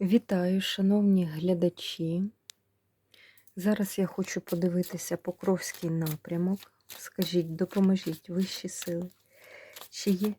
Вітаю, шановні глядачі. Зараз я хочу подивитися Покровський напрямок. Скажіть, допоможіть вищі сили. Чи є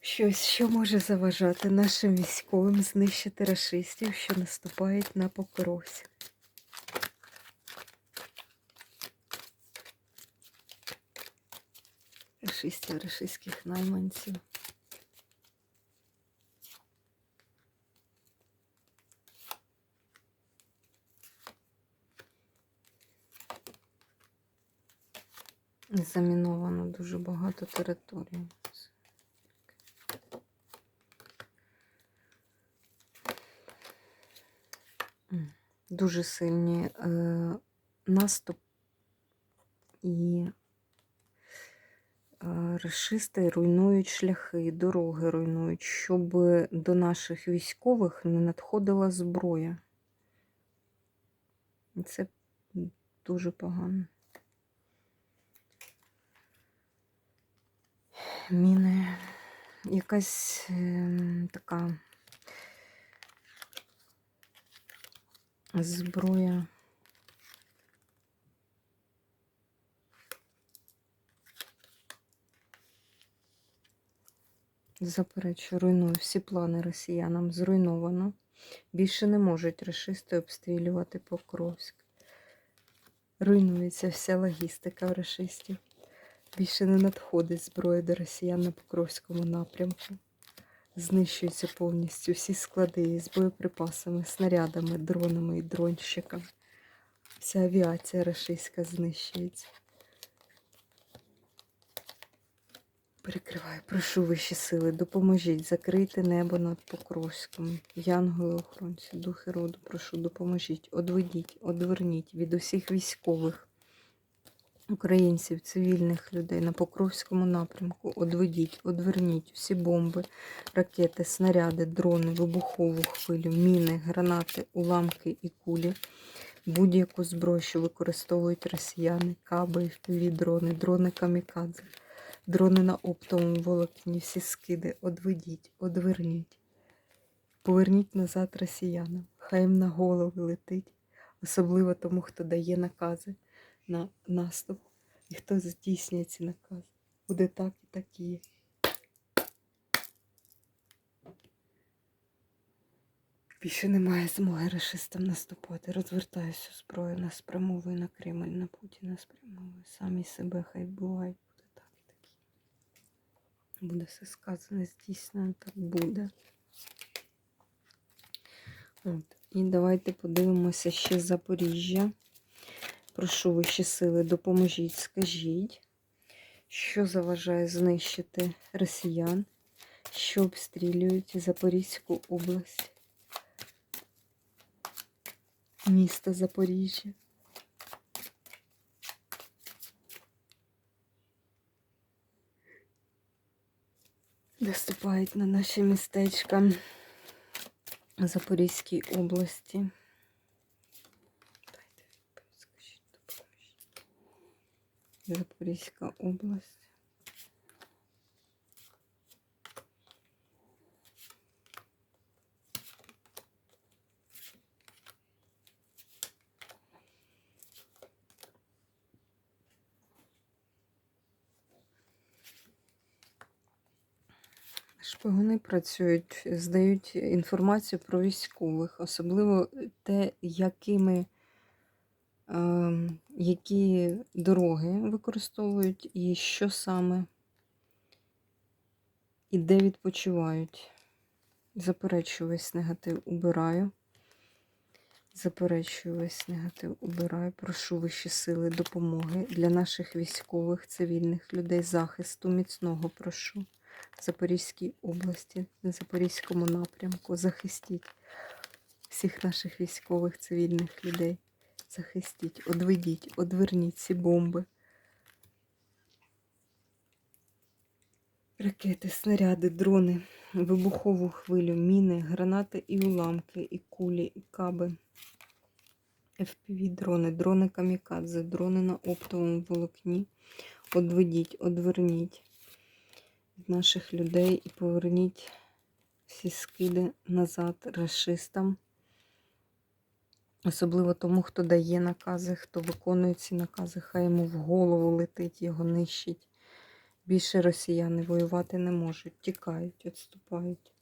щось, що може заважати нашим військовим знищити рашистів, що наступають на Покровськ? Рашистів, рашистських найманців. Заміновано дуже багато територій. Дуже сильні е, наступ і е, расисти руйнують шляхи, дороги руйнують, щоб до наших військових не надходила зброя. І це дуже погано. Міни, якась е, така зброя. Заперечу, руйную всі плани росіянам зруйновано. Більше не можуть рашисти обстрілювати Покровськ. Руйнується вся логістика в рашистів. Більше не надходить зброя до росіян на Покровському напрямку. Знищуються повністю всі склади з боєприпасами, снарядами, дронами і дронщиками. Вся авіація рашистська знищується. Перекриваю, прошу вищі сили, допоможіть, закрийте небо над Покровськом. Янголи охоронці, духи роду, прошу, допоможіть, одведіть, одверніть від усіх військових українців, цивільних людей на Покровському напрямку. Одведіть, одверніть всі бомби, ракети, снаряди, дрони, вибухову хвилю, міни, гранати, уламки і кулі. Будь-яку зброю, що використовують росіяни, каби, впіві дрони, дрони камікадзе, дрони на оптовому волокні, всі скиди, одведіть, одверніть. Поверніть назад росіянам. Хай їм на голови летить, особливо тому, хто дає накази на наступ і хто здійснює ці накази. Буде так і так є. Більше немає змоги расистам наступати. Розвертаюся зброю на спрямовую на Кремль, на Путіна спрямовую. Самі себе хай вбивають. Буде так і так. Буде все сказане, здійснено, так буде. От. І давайте подивимося ще Запоріжжя. Прошу вищі сили, допоможіть, скажіть, що заважає знищити росіян, що обстрілюють Запорізьку область, місто Запоріжжя. Наступають на наші містечка Запорізькій області. Дайте відповідь, скажіть, допоможіть. Запорізька область. Шпигуни працюють, здають інформацію про військових, особливо те, якими, які дороги використовують і що саме, і де відпочивають. Заперечую весь негатив, убираю. Заперечую весь негатив, убираю. Прошу вищі сили допомоги для наших військових, цивільних людей, захисту міцного прошу. В Запорізькій області, на Запорізькому напрямку. Захистіть всіх наших військових, цивільних людей. Захистіть, одведіть, одверніть ці бомби. Ракети, снаряди, дрони, вибухову хвилю, міни, гранати і уламки, і кулі, і каби. FPV-дрони, дрони камікадзе, дрони на оптовому волокні. Одведіть, одверніть наших людей і поверніть всі скиди назад расистам. Особливо тому, хто дає накази, хто виконує ці накази, хай йому в голову летить, його нищить. Більше росіяни воювати не можуть, тікають, відступають.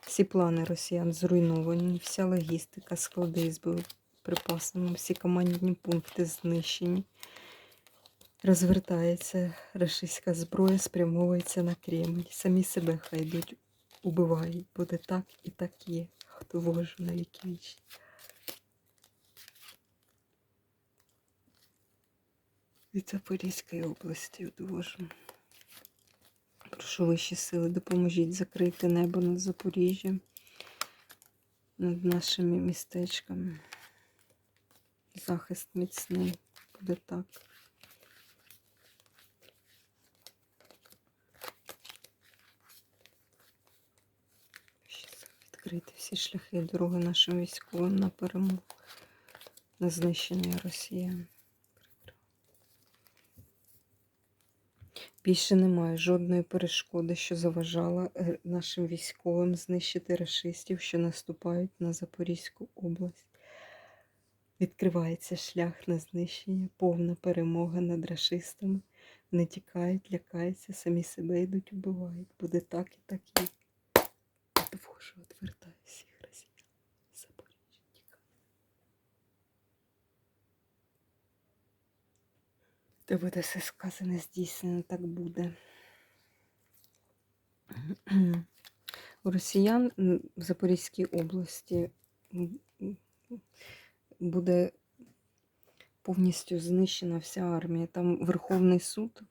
Всі плани росіян зруйновані, вся логістика, склади з боєприпасами, всі командні пункти знищені. Розвертається рашистська зброя, спрямовується на Кремль. Самі себе хай йдуть, убивають. Буде так і так є. Хто вожу на віки вічні. Від Запорізької області одвожу. Прошу вищі сили, допоможіть закрити небо над Запоріжжям, над нашими містечками. Захист міцний буде так. Відкрити всі шляхи дороги нашим військовим на перемогу, на знищення росіян. Більше немає жодної перешкоди, що заважала е, нашим військовим знищити рашистів, що наступають на Запорізьку область. Відкривається шлях на знищення, повна перемога над рашистами. Не тікають, лякаються, самі себе йдуть, вбивають. Буде так і так і. Боже, відвертаю всіх росіян. Запоріжжя тікає. Де буде все сказане, здійснено, так буде. У росіян в Запорізькій області буде повністю знищена вся армія. Там Верховний суд.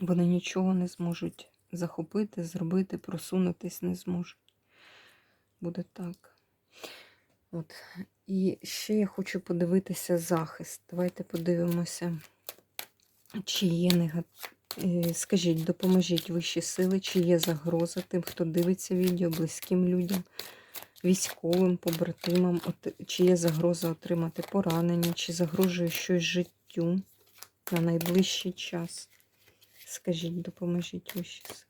Вони нічого не зможуть захопити, зробити, просунутись не зможуть. Буде так. От. І ще я хочу подивитися захист. Давайте подивимося, чи є негатив. Скажіть, допоможіть вищі сили, чи є загроза тим, хто дивиться відео, близьким людям, військовим, побратимам, от, чи є загроза отримати поранення, чи загрожує щось життю на найближчий час. Скажіть, допоможіть вищі сили.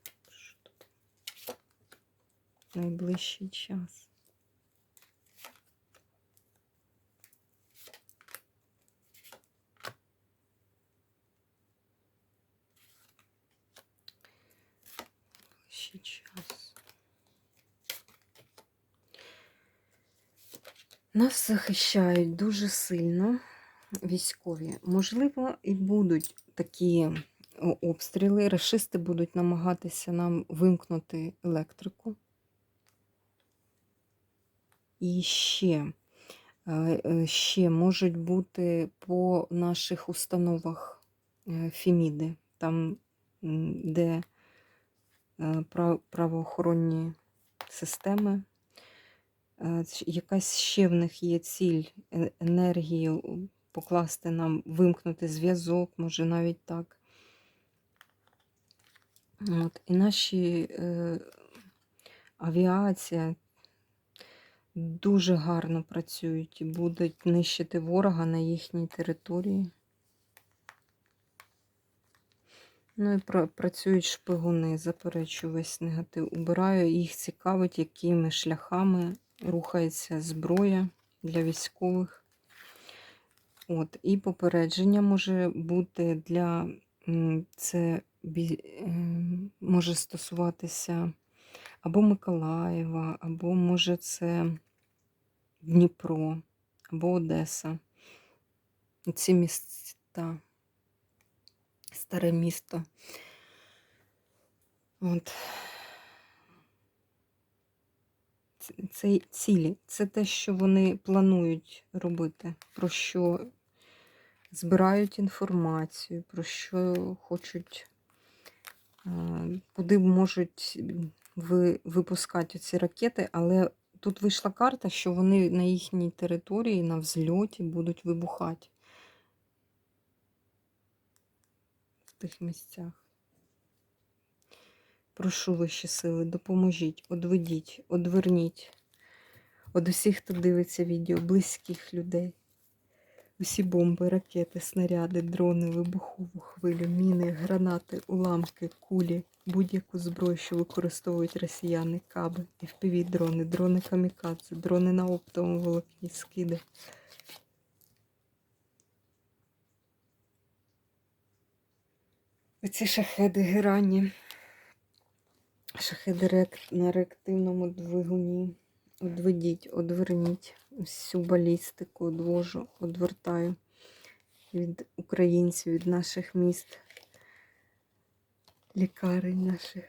Найближчий час. Ще. Нас захищають дуже сильно військові. Можливо, і будуть такі обстріли. Рашисти будуть намагатися нам вимкнути електрику. І ще, е, е, ще можуть бути по наших установах е, Феміди, там, де правоохоронні системи. Е, Якась ще в них є ціль е- енергію покласти нам, вимкнути зв'язок, може навіть так. От. І наші е, авіація дуже гарно працюють і будуть нищити ворога на їхній території. Ну і працюють шпигуни, заперечую весь негатив. Убираю, їх цікавить, якими шляхами рухається зброя для військових. От, і попередження може бути для це ем, може стосуватися або Миколаєва, або може це Дніпро, або Одеса. Ці міста, старе місто. От. Це цілі, це те, що вони планують робити, про що збирають інформацію, про що хочуть, е, куди можуть випускати ці ракети, але тут вийшла карта, що вони на їхній території, на взльоті будуть вибухати в тих місцях. Прошу вищі сили, допоможіть, одведіть, одверніть од усіх, хто дивиться відео, близьких людей. Усі бомби, ракети, снаряди, дрони, вибухову хвилю, міни, гранати, уламки, кулі, будь-яку зброю, що використовують росіяни, каби, fpv дрони, дрони камікадзе, дрони на оптовому волокні, скиди. Оці шахеди герані. Шахеди на реактивному двигуні. Одведіть, одверніть всю балістику, одвожу, одвертаю від українців, від наших міст, лікарень наших.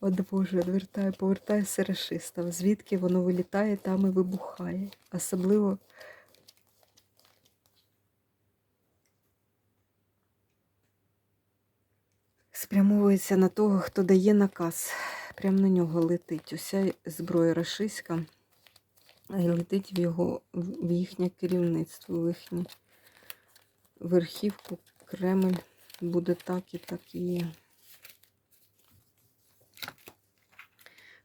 Одвожу, одвертаю, повертаю все рашистам. Звідки воно вилітає, там і вибухає. Особливо спрямовується на того, хто дає наказ. Прямо на нього летить. Уся зброя рашистська і летить в його в їхнє керівництво, в їхню верхівку, Кремль буде так і так і є.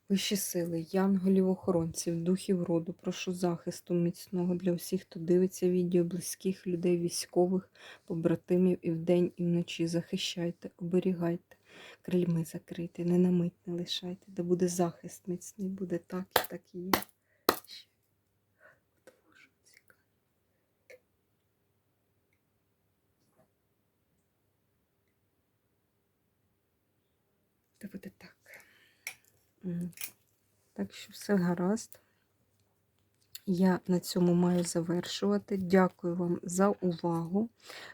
Вищі сили, янголів охоронців, духів роду, прошу захисту міцного для всіх, хто дивиться відео, близьких людей, військових, побратимів і вдень, і вночі. Захищайте, оберігайте, крильми закрити, не на не лишайте, де буде захист міцний, буде так і так і є. Це буде. Так що все гаразд. Я на цьому маю завершувати. Дякую вам за увагу.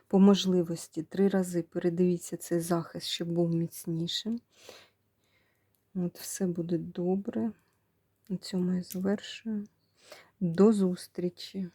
По можливості три рази передивіться цей захист, щоб був міцнішим. От, все буде добре. На цьому я завершую. До зустрічі!